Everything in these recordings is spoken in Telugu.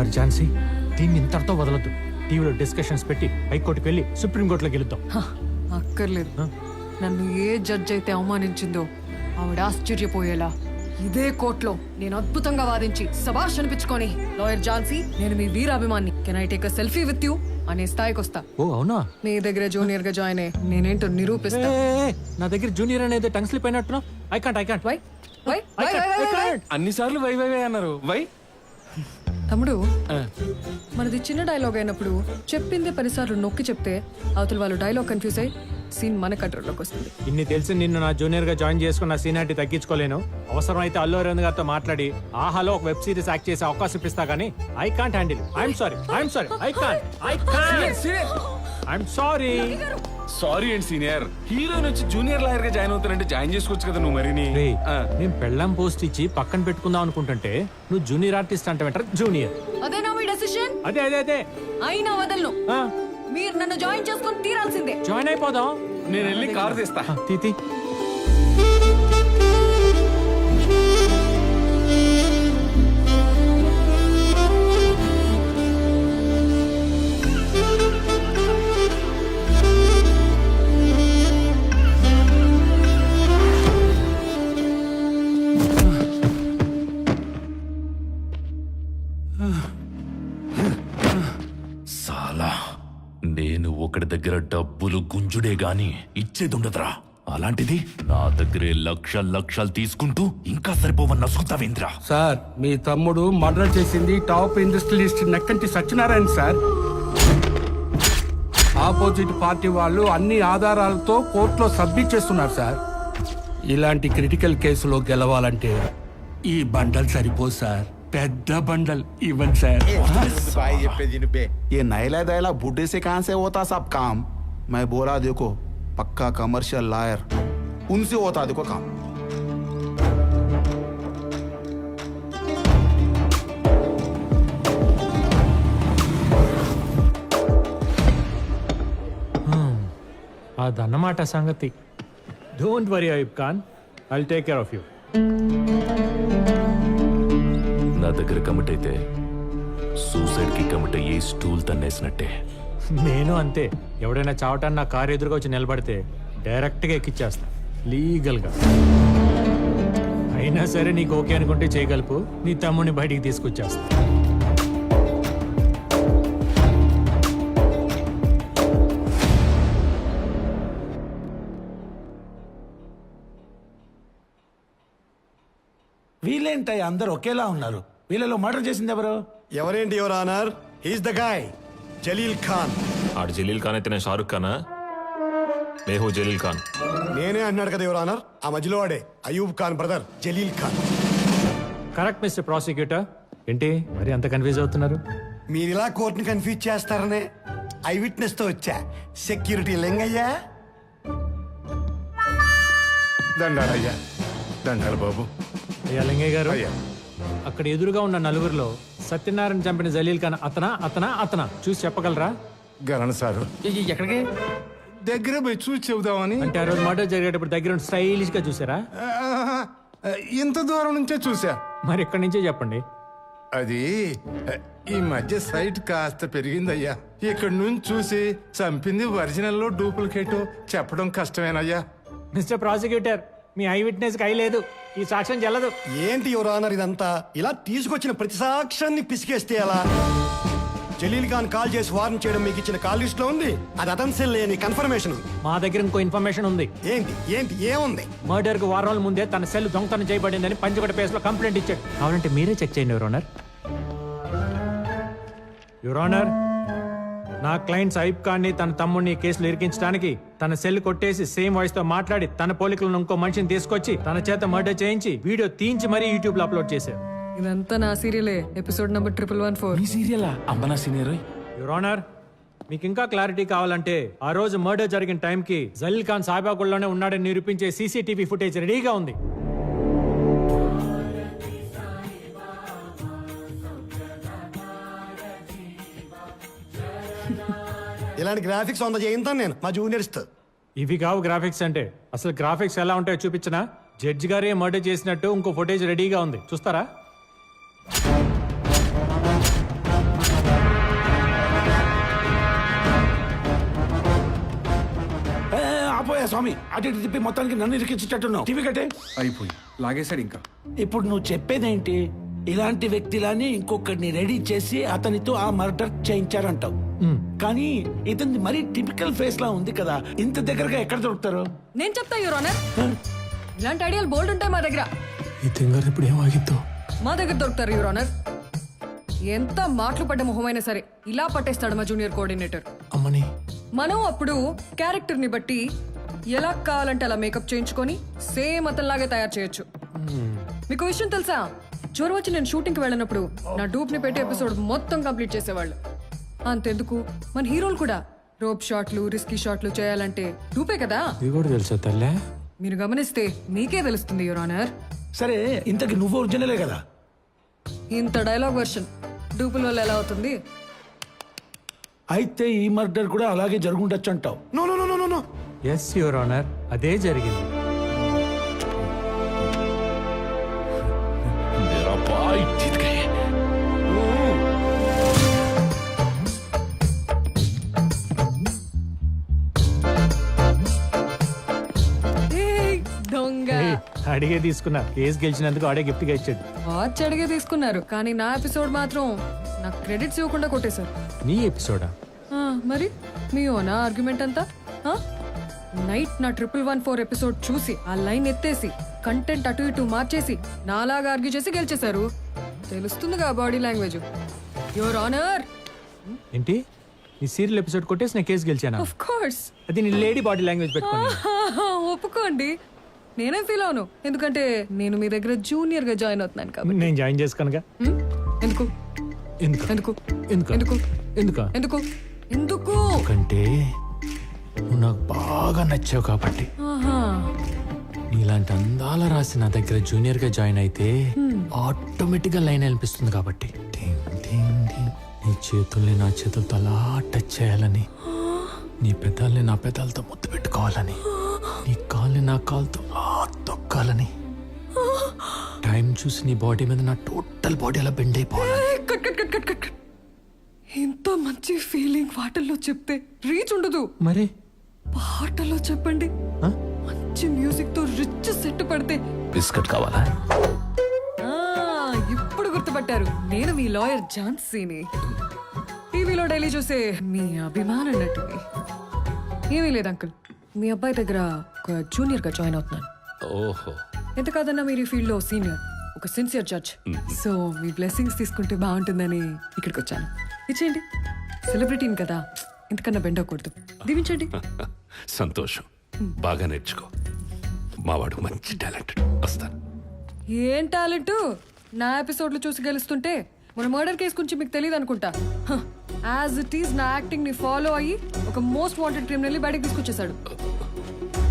లాయర్ ఝాన్సీ దీన్ని ఇంతటితో వదలొద్దు. టీవీలో డిస్కషన్స్ పెట్టి హైకోర్టుకి వెళ్ళి సుప్రీంకోర్టులో గెలుద్దాం. హ, అక్కర్లేదు. నన్ను ఏ జడ్జ్ అయితే అవమానించిందో ఆవిడ ఆశ్చర్యపోయేలా. ఇదే కోర్టులో నేను అద్భుతంగా వాదించి సభాష్ అనిపించుకొని లాయర్ ఝాన్సీ నేను మీ వీరాభిమాన్ని can I take a selfie with you అనే స్థాయికి వస్తా. ఓ అవునా? మీ దగ్గర జూనియర్గా జాయిన్ అయ్యి నేనేంటో నిరూపిస్తా. ఏ, ఏ, నా దగ్గర జూనియర్ అనేది tongue slip అయినట్టున్నా I can't I can't why why why why why why అన్ని సార్లు వై వై వై అన్నారు. వై? తమ్ముడు మనది చిన్న డైలాగ్ అయినప్పుడు చెప్పింది పదిసార్లు నొక్కి చెప్తే అవతల వాళ్ళు డైలాగ్ కన్ఫ్యూజ్ అయ్యి సీన్ మన కంట్రోల్లోకి వస్తుంది. ఇన్ని తెలిసి నిన్ను నా జూనియర్గా జాయిన్ చేసుకున్న సీనియారిటీ తగ్గించుకోలేను. అవసరం అయితే అల్లు అరవింద్ గారితో మాట్లాడి ఆహాలో ఒక వెబ్ సిరీస్ యాక్ట్ చేసే అవకాశం ఇప్పిస్తా గానీ I can't handle I'm sorry I'm sorry I can't I can't I'm sorry sorry అండి సీనియర్ హీరోయిన్ వచ్చి జూనియర్ లాయర్గా జాయిన్ అవుతానంటే జాయిన్ చేసుకోవచ్చు కదా నువ్వు మరిని. రే ఆ, నేను పెళ్ళం పోస్ట్ ఇచ్చి పక్కన పెట్టుకుందాం అనుకుంటుంటే నువ్వు జూనియర్ ఆర్టిస్ట్ అంటే జూనియర్ అదేనా మీ డెసిషన్ అదే అదే అదే. అయినా వదలను. మీరు నన్ను జాయిన్ చేసుకొని తీరాల్సిందే. జాయిన్ అయిపోదాం. నేను వెళ్ళి కార్ తీస్తా. ఆ, దగ్గర డబ్బులు గుంజుడే గాని ఇచ్చేదుండదురా. అలాంటిది నా దగ్గరే లక్ష లక్షలు తీసుకుంటూ ఇంకా సరిపోవన్న నసుకుతావేంద్రా సార్ మీ తమ్ముడు మర్డర్ చేసింది top industrialist Nekkanti Satyanarayana sir. Opposite party వాళ్ళు అన్ని ఆధారాలతో కోర్టులో సబ్మిట్ చేస్తున్నారు సార్. ఇలాంటి క్రిటికల్ కేసులో గెలవాలంటే ఈ బండలు సరిపోదు సార్. పెద్ద బండల్ ఇవ్వండి సార్ भाई ये पे जिन पे ये नैला दैला बूढ़े से कहाँ से होता सब काम मैं बोला देखो पक्का कमर्शियल लायर उनसे होता देखो काम అదన్నమాట సంగతి don't worry Ayub Khan I'll take care of you నా దగ్గర కమిట్ అయితే సూసైడ్కి కమిట్ అయ్యి స్టూల్ తన్నేసినట్టే. నేను అంతే. ఎవడైనా చావటాన్ని నా కారు ఎదురుగా వచ్చి నిలబడితే డైరెక్ట్గా ఎక్కిచ్చేస్తా. లీగల్గా. అయినా సరే నీకు ఓకే అనుకుంటే చేయగలుపు. నీ తమ్ముడిని బయటికి తీసుకొచ్చేస్తా. వీళ్ళేంటయ్య? అందరు ఒకేలా ఉన్నారు. వీళ్ళలో మర్డర్ చేసింది ఎవరు? ఎవరేంటి your honour? He's the guy Jaleel Khan. ఆడు జలీల్ ఖాన్ అయితే నేను షారుఖ్ ఖానా? మేహూ జలీల్ ఖాన్. నేనే అన్నాడు కదా యువర్ ఆనర్? ఆ మధ్యలో వాడే Ayub Khan brother Jaleel Khan. Correct mister prosecutor. ఏంటి మరి అంత కన్ఫ్యూజ్ అవుతున్నారు? మీరు ఇలా కోర్టుని కన్ఫ్యూజ్ చేస్తారనే ఐ విట్నెస్తో వచ్చా. సెక్యూరిటీ లెంగయ్యా? దండాలయ్యా. దండాలు బాబు. అయ్యా లింగయ్య గారు. అయ్యా. అక్కడ ఎదురుగా ఉన్న నలుగురిలో సత్యనారాయణ చంపిన జలీల్ ఖాన్ అతనా అతనా అతనా? చూసి చెప్పగలరా? గరణ్ సారు. ఎక్కడికి? దగ్గర పోయి చూసి చెబుదామని. అంటే ఆ రోజు మర్డర్ జరిగేటప్పుడు దగ్గర స్టైలిష్గా చూసారా? ఇంత దూరం నుంచే చూసా. మరి ఇక్కడి నుంచే చెప్పండి. అది ఈ మధ్య సైట్ కాస్త పెరిగిందయ్యా. ఇక్కడ నుంచి చూసి చంపింది ఒరిజినల్ డూప్లికేట్ చెప్పడం కష్టమేనయ్యా. మిస్టర్ ప్రాసిక్యూటర్ మీ ఐ విట్నెస్కి ఐ లేదు. ఈ సాక్ష్యం చెల్లదు ఏంటి యువర్ ఆనర్ ఇదంతా? ఇలా తీసుకొచ్చిన ప్రతి సాక్ష్యాన్ని పిసికేస్తే ఎలా? జలీల్ ఖాన్ కాల్ చేసి వార్న్ చేయడం మీకు ఇచ్చిన కాల్ లిస్ట్లో ఉంది. అది అతని లేని కన్ఫర్మేషన్ మా దగ్గర ఇంకో ఇన్ఫర్మేషన్ ఉంది. ఏంటి? ఏంటి? ఏముంది? మర్డర్కు వారం రోజుల ముందే తన సెల్ దొంగతనం చేయబడిందని పంచగడ పేస్లో కంప్లైంట్ ఇచ్చాడు. కావాలంటే మీరే చెక్ చేయండి యువర్ ఆనర్. యువర్ ఆనర్ నా క్లయింట్స్ ఐబ్ ఖాన్ని తన తమ్ముడిని కేసులో ఇరికించడానికి తన సెల్ కొట్టేసి సేమ్ వాయిస్తో మాట్లాడి తన పోలికలను ఇంకో మనిషిని తీసుకొచ్చి తన చేత మర్డర్ చేయించి వీడియో తీయించి మరీ యూట్యూబ్లో అప్లోడ్ చేశారు. ఇదంతా నా సీరియలే. Episode number triple one four. ఈ సీరియలా? అంబనా సీనియర్. యువర్ ఆనర్ మీకు ఇంకా క్లారిటీ కావాలంటే ఆ రోజు మర్డర్ జరిగిన టైంకి జలీల్ ఖాన్ సాయిబాగుల్లోనే ఉన్నాడని నిరూపించే సీసీటీవీ ఫుటేజ్ రెడీగా ఉంది. ఇలాంటి గ్రాఫిక్స్ వంద చేయంతా నేను. మా జూనియర్స్తో ఇవి కావు గ్రాఫిక్స్ అంటే. అసలు గ్రాఫిక్స్ ఎలా ఉంటాయో చూపించనా? జడ్జి గారే మర్డర్ చేసినట్టు ఇంకో ఫుటేజ్ రెడీగా ఉంది. చూస్తారా? ఆపోయా స్వామి. అటు ఇటు తిప్పి మొత్తానికి నన్ను ఇరికించేటట్టున్నావు. టీవీ కట్టే. అయిపోయి. లాగేశాడు ఇంకా. ఇప్పుడు నువ్వు చెప్పేదేంటి? ఇలాంటి వ్యక్తిలాని ఇంకొకరిని రెడీ చేసి అతనితో ఆ మర్డర్ చేయించారంటావు. కానీ ఇతని మరీ టిపికల్ ఫేస్ లా ఉంది కదా. ఇంత దగ్గరగా ఎక్కడ దొరుకుతారు? నేను చెప్తా యువర్ ఆనర్ ఇలాంటి ఐడియాలు బోల్డ్ ఉంటాయి మా దగ్గర. ఈ తింగర్ ఇప్పుడు ఏమాగిద్దో మా దగ్గర దొరుకుతారు యువర్ ఆనర్ ఎంత మాటలు పడ్డ మొహమైనా సరే ఇలా పట్టేస్తాడు మా జూనియర్ కోఆర్డినేటర్ అమ్మని. మనం అప్పుడు క్యారెక్టర్ని బట్టి ఎలా కావాలంటే అలా మేకప్ చేయించుకొని సేమ్ అతనిలాగే తయారు చేయొచ్చు. మీకు విషయం తెలుసా? జ్వరం వచ్చి నేను షూటింగ్కి వెళ్ళినప్పుడు నా డూప్ని పెట్టి ఎపిసోడ్ మొత్తం కంప్లీట్ చేసేవాళ్ళు. అంతెందుకు? మన హీరోలు కూడా రోప్ షాట్లు రిస్కీ షాట్లు చేయాలంటే డూపే కదా? ఇది కూడా తెలుసా తల్లే? మీరు గమనిస్తే మీకే తెలుస్తుంది యువర్ ఆనర్ సరే ఇంతకి నువ్వు ఒరిజినలే కదా? ఇంత డైలాగ్ వర్షన్ డూపుల వల్ల ఎలా అవుతుంది? అయితే ఈ మర్డర్ కూడా అలాగే జరుగుండొచ్చు అంటావు. No no no no no yes your honour అదే జరిగింది. मेरा भाई जीत गए ఏయ్, దొంగ ఏయ్, అడిగే తీసుకున్నా కేసు గెలిచినందుకు ఆడే గిఫ్ట్ గా ఇచ్చాడు వాచ్ అడిగే తీసుకున్నారు కానీ నా ఎపిసోడ్ మాత్రం నాకు క్రెడిట్స్ ఇవ్వకుండా కొట్టేశారు నీ ఎపిసోడా ఆ, మరి మీ ఓనా ఆర్గ్యుమెంట్ అంతా ఆ? నైట్ నా ట్రిపుల్ వన్ ఫోర్ ఎపిసోడ్ చూసి ఆ లైన్ ఎత్తేసి కంటెంట్ అటు ఇటు మార్చేసి నాలాగా ఆర్గ్యూ చేసి గెలిచేశారు. తెలుస్తుందిగా బాడీ లాంగ్వేజ్. Your honour! ఏంటి? నీ సీరియల్ ఎపిసోడ్ కొట్టేసి నేను కేసు గెలిచానా? ఆఫ్ కోర్స్ అది నీ లేడీ బాడీ లాంగ్వేజ్ పెట్టుకోండి ఒప్పుకోండి. నేనేం ఫీల్ అవును? ఎందుకంటే నేను మీ దగ్గర జూనియర్గా జాయిన్ అవుతున్నాను కాబట్టి. నేను జాయిన్ చేసుకోనుగా? ఎందుకు? ఎందుకు? ఎందుకు? ఎందుకు? ఎందుకు? ఎందుకు? ఎందుకు? ఎందుకు? ఎందుకంటే నువ్వు నాకు బాగా నచ్చావు కాబట్టి. నీలాంటి అందాల రాసి నా దగ్గర జూనియర్గా జాయిన్ అయితే ఆటోమేటిక్గా లైన్ అనిపిస్తుంది కాబట్టి. నీ చేతుల్ని నా చేతులతో అలా టచ్ చేయాలని. నీ పెదాల్ని నా పెదాలతో ముద్దు పెట్టుకోవాలని. నీ కాల్ని నా కాలుతో తొక్కాలని. టైం చూసి నీ బాడీ మీద నా టోటల్ బాడీ అలా బెండ్ కట్. ఇంత మంచి ఫీలింగ్ పాటల్లో చెప్తే రీచ్ ఉండదు. మరి? పాటల్లో చెప్పండి? మంచి మ్యూజిక్తో రిచ్ సెట్ పడితే. బిస్కెట్ కావాలా? ఇప్పుడు గుర్తుపట్టారు. నేను మీ లాయర్ ఝాన్సీని. టీవీలో డైలీ చూసే మీ అభిమాన నటిని. ఏమీ లేదు అంకుల్. మీ అబ్బాయి దగ్గర ఒక జూనియర్గా జాయిన్ అవుతున్నాను. ఓహో. ఎంత కాదన్నా మీరు ఈ ఫీల్డ్లో సీనియర్ ఒక సిన్సియర్ జడ్జ్. సో మీ బ్లెస్సింగ్స్ తీసుకుంటే బాగుంటుందని ఇక్కడికి వచ్చాను ఇచ్చేయండి. సెలబ్రిటీని కదా. ఇంతకన్నా బెండ్ అవ్వకూడదు దీవించండి. సంతోషం. బాగా నేర్చుకో. మావాడు మంచి టాలెంటెడ్. వస్తాను. ఏం టాలెంట్? నా ఎపిసోడ్లు చూసి గెలుస్తుంటే మన మర్డర్ కేసు గురించి మీకు తెలియదు అనుకుంటా. యాజ్ ఇట్ ఈస్ నా యాక్టింగ్ని ఫాలో అయ్యి ఒక మోస్ట్ వాంటెడ్ క్రిమినల్ బయటకు తీసుకొచ్చేసాడు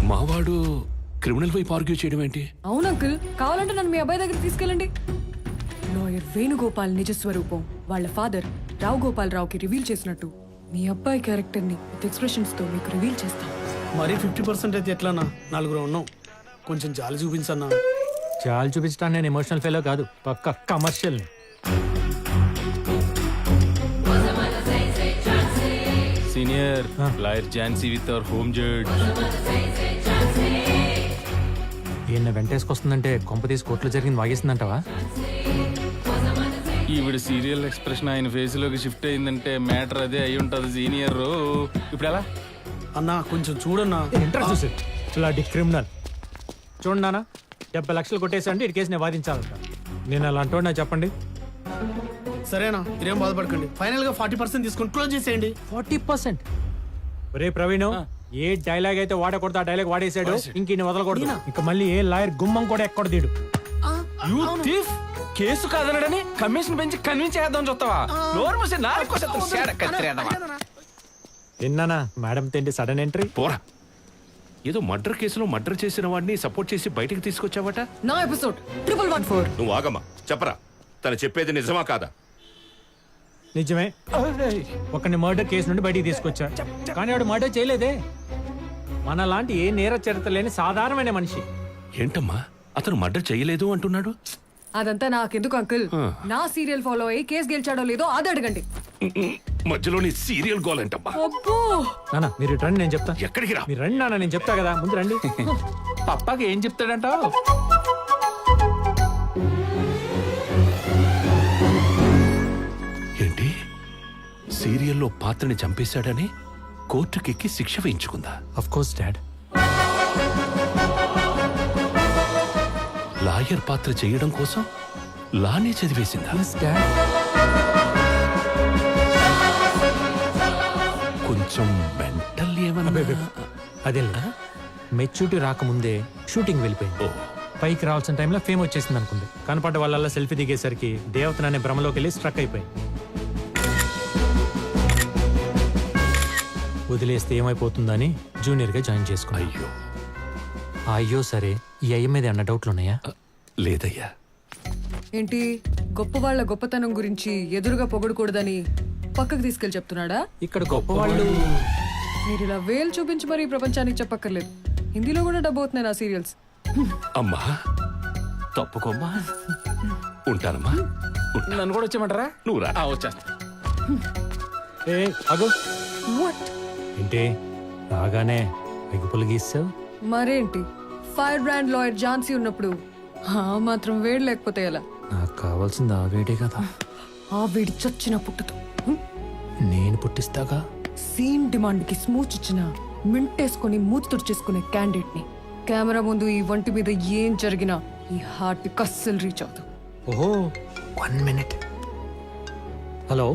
మావాడు క్రిమినల్ వైపు ఆర్గ్యూ చేయడం ఏంటి? అవును అంకుల్ కావాలంటే నన్ను మీ అబ్బాయి దగ్గరికి తీసుకెళ్ళండి. లాయర్ వేణుగోపాల్ నిజ స్వరూపం వాళ్ళ ఫాదర్ రావు గోపాల్ రావుకి రివీల్ చేసినట్టు. మీ అబ్బాయి క్యారెక్టర్ని ఎక్స్ప్రెషన్స్తో మీకు రివీల్ చేస్తాను. మరి ఫిఫ్టీ పర్సెంట్ అయితే ఎట్లానా నలుగురు ఉన్నాం. కొంచెం జాలి చూపించన్నా. చాలు చూపించడానికి నేను ఎమోషనల్ ఫెలో కాదు. పక్క commercial senior lawyer Jhansi with our home judge ఈయన వెంటేసుకొస్తుందంటే కొంప తీసి కోర్టులో జరిగింది వాగేసిందంటావా? ఈవిడ సీరియల్ ఎక్స్ప్రెషన్ ఆయన ఫేస్లోకి షిఫ్ట్ అయిందంటే మ్యాటర్ అదే అయి ఉంటది సీనియర్ ఇప్పుడు ఎలా అన్నా కొంచెం చూడన్నా. ఇంట్రెస్ట్ చూసి ఇలాంటి క్రిమినల్ చూడండి నాన్న. డెబ్బై లక్షలు కొట్టేసండి ఇటు కేసు నేను వాదించాలంట. నేను అలా అంటున్నా చెప్పండి? సరేనా మీరేం బాధపడకండి. ఫైనల్గా ఫార్టీ పర్సెంట్ తీసుకొని క్లోజ్ చేసేయండి. ఫార్టీ పర్సెంట్ రే ప్రవీణ్ ఏ డైలాగ్ అయితే వాడకూడదు ఆ డైలాగ్ వాడేసాడు ఇంక వదలకూడదు. ఇంకా మళ్ళీ ఏ లాయర్ గుమ్మం కూడా ఎక్కడ తీడు యూ థీఫ్ కేసు కాదనడని కమిషన్ పెంచి కన్విన్స్ చేద్దాం చూస్తావా? నోరు మూసి నాలుగు? విన్నానా మేడం తిండి సడన్ ఎంట్రీ? పోరా. ఏదో మర్డర్ కేసులో మర్డర్ చేసిన వాడిని సపోర్ట్ చేసి బయటికి తీసుకొచ్చావట? నా ఎపిసోడ్. Triple one four. నువ్వు ఆగమ్మా. చెప్పరా. తను చెప్పేది నిజమా కాదా? నిజమే. ఒకని మర్డర్ కేసు నుండి బయటికి తీసుకొచ్చా? కానీ వాడు మర్డర్ చేయలేదే. మన లాంటి ఏ నేర చరిత్ర లేని సాధారణమైన మనిషి. ఏంటమ్మా? అతను మర్డర్ చేయలేదు అంటున్నాడు? అదంతా నాకెందుకు అంకుల్? నా సీరియల్ ఫాలో అయ్యి కేసు గెలిచాడో లేదో అది అడగండి. మధ్యలో నీ సీరియల్ గోల్ అబ్బో! నాన్న మీరు ఇటు రండి నేను చెప్తా. ఎక్కడికి రా? మీరు రండి నాన్న నేను చెప్తా కదా ముందు రండి. పప్పాకి ఏం చెప్తాడంటావు ఏంటి? సీరియల్లో పాత్రని చంపేశాడని కోర్టుకెక్కి శిక్ష వేయించుకుందా? అఫ్ కోర్స్ డాడ్ లాయర్ పాత్ర చేయడం కోసం లానే చదివేసిందా? కొంచెం మెంటల్ ఏమన్నా? అదే మెచ్యూరిటీ రాకముందే షూటింగ్ వెళ్ళిపోయింది. పైకి రావాల్సిన టైంలో ఫేమ్ వచ్చేసింది అనుకుంది. కనపడ్డ వాళ్ళ సెల్ఫీ దిగేసరికి దేవతన అనే భ్రమలోకి వెళ్ళి స్ట్రక్ అయిపోయింది వదిలేస్తే ఏమైపోతుందని జూనియర్గా జాయిన్ చేసుకున్నా. అయ్యో. అయ్యో సరే ఈ అయ్య మీద అన్న డౌట్లు ఉన్నాయా లేదయ్యా. ఏంటి? గొప్ప వాళ్ళ గొప్పతనం గురించి ఎదురుగా పొగడకూడదని పక్కకు తీసుకెళ్ళి చెప్తున్నాడా? ఇక్కడ గొప్ప వాళ్ళు మీరు ఇలా వేలు చూపించి మరీ ప్రపంచానికి చెప్పక్కర్లేదు. హిందీలో కూడా డబ్బు అవుతున్నాయి నా సీరియల్స్. అమ్మా తప్పుకోమ్మా. ఉంటానమ్మా. ఉంటా. నన్ను కూడా వచ్చేయమంటారా? నువ్వు రా. వచ్చేస్తా. ఏ అగో వాట్ ఏంటి? రాగానే ఎగుపులు గీసావు మరేంటి? ఫైర్ బ్రాండ్ లాయర్ ఝాన్సీ ఉన్నప్పుడు ఆ మాత్రం వేడి లేకపోతే ఎలా? నాకు కావాల్సింది ఆ వేడే కదా. ఆ వేడి చచ్చిన పుట్టుతో. హ్మ్? నేను పుట్టిస్తాగా? సీన్ డిమాండ్కి స్మూచ్ ఇచ్చిన మింటేసుకొని మూతి తుడిచేసుకునే క్యాండిడేట్ని కెమెరా ముందు ఈ వంటి మీద ఏం జరిగినా ఈ హార్ట్ కస్సలు రీచ్ అవుతుంది ఓహో వన్ మినిట్